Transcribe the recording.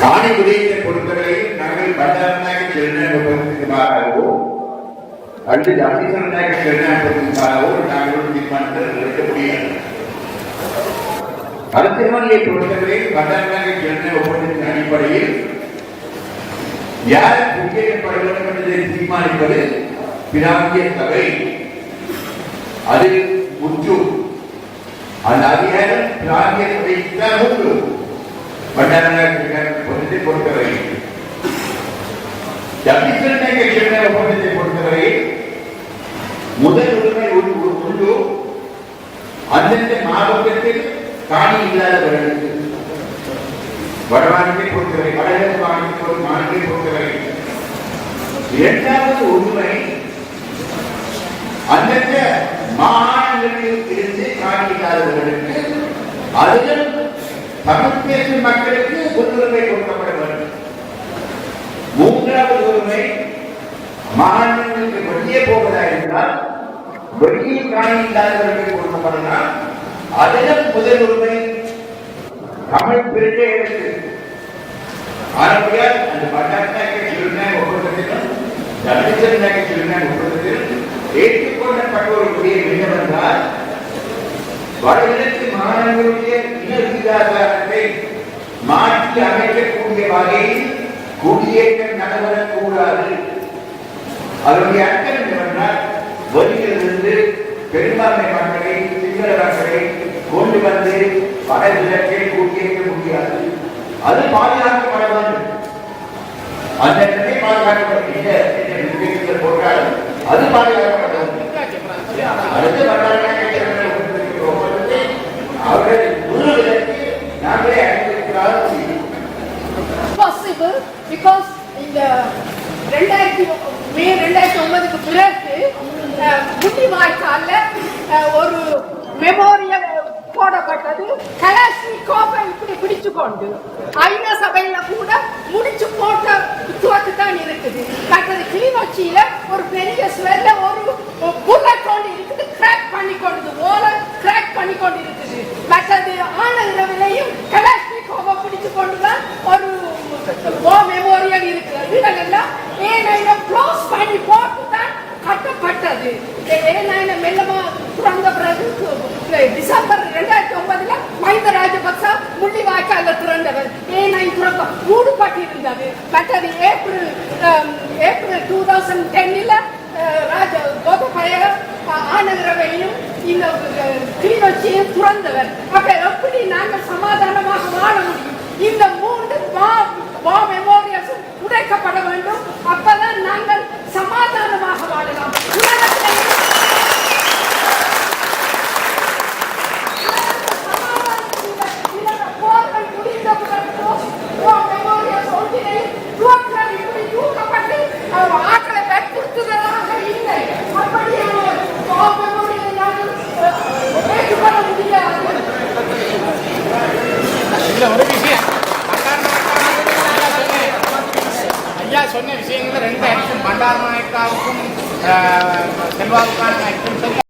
காணி உதயத்தை பொறுத்தவரையில் நாங்கள் பண்டாரநாயக திருநாயகத்துக்கு அல்லது ஜாதிசரநாயக திருநாயகத்துக்கு மாறாகவோ நாங்கள் தீர்மானத்தை எடுக்க முடியாது. அரசியல்வாதியை பொறுத்தவரையில் பண்டாரநாயக திருநாயக ஒப்பந்தத்தின் அடிப்படையில் யார் குடியேற்றப்பட வேண்டும் என்பதை தீர்மானிப்பது பிராந்திய சபை அது முற்று அந்த அதிகாரம் பிராந்திய தான் உண்டு பண்டாரநாயக ஒப்பந்தத்தை பொறுத்தவரை. ஜப்பிசநாயக கிருஷ்ண ஒப்பந்தத்தை பொறுத்தவரை முதல் உரிமை உண்டு. அந்தந்த மாவட்டத்தில் காணி இல்லாதவர்களுக்கு வடமாநிலத்தை பொறுத்தவரை வடகிழக்கு மாநிலத்தை மாநிலத்தை பொறுத்தவரை. இரண்டாவது உண்மை அந்தந்த மாநிலங்களில் இருந்து காணி இல்லாதவர்களுக்கு அதிலும் தமிழ் பேசும் மக்களுக்கு முன்னுரிமை கொடுக்கப்பட வேண்டும். மூன்றாவது உரிமை மாநிலங்களுக்கு வெளியே போவதா இருந்தால் வெளியில் காணியில்லாதவர்களுக்கு கொடுக்கப்படலாம் அதிலும் முதல் உரிமை. தமிழ் பிரஜைகளுக்கு ஆரம்பியால் அந்த பட்டாட்டாக்க மாநிலங்களுடைய இன மாற்றி அமைக்கக்கூடிய வகையில் குடியேற்றம் நடைபெறக்கூடாது அதனுடைய அர்த்தம் என்னவென்றால் வெளியிலிருந்து பெரும்பான்மை மக்களை சிங்கள மக்களை கொண்டு வந்து வடகிழக்கை குடியேற்ற முடியாது. அது பாதுகாக்கப்பட வேண்டும். அந்த நிலை பாதுகாக்கப்பட்ட இந்த போட்டாலும் அது பாதுகாக்கப்பட வேண்டும். அடுத்து வரலாற்று possible because இந்த ரெண்டாயிரத்தி மே ரெண்டாயிரத்தி ஒன்பதுக்கு பிறகு அஹ், முண்டி வாய்க்கால்ல ஒரு மெமோரியல் போடப்பட்டது. கலாசி கோப்பை இப்படி பிடிச்சு கொண்டு ஐநா சபையில கூட முடிச்சு போட்ட துவக்கு தான் இருக்குது. கட்டது கிளிநொச்சியில ஒரு பெரிய ஸ்வெல்ல தௌசண்ட் டென்னில் ராஜ கோதபாய ஆனந்தரவையும் இந்த கிளிநொச்சியும் துறந்தவர் அப்ப எப்படி நாங்கள் சமாதானமாக வாழ முடியும்? இந்த மூன்று வா வா உடைக்கப்பட வேண்டும். சொன்ன விஷயங்கள் ரெண்டு ஆக்ஷன் பண்டார் நாயக்காவுக்கும் செல்வாவுக்கான ஆக்ஷன்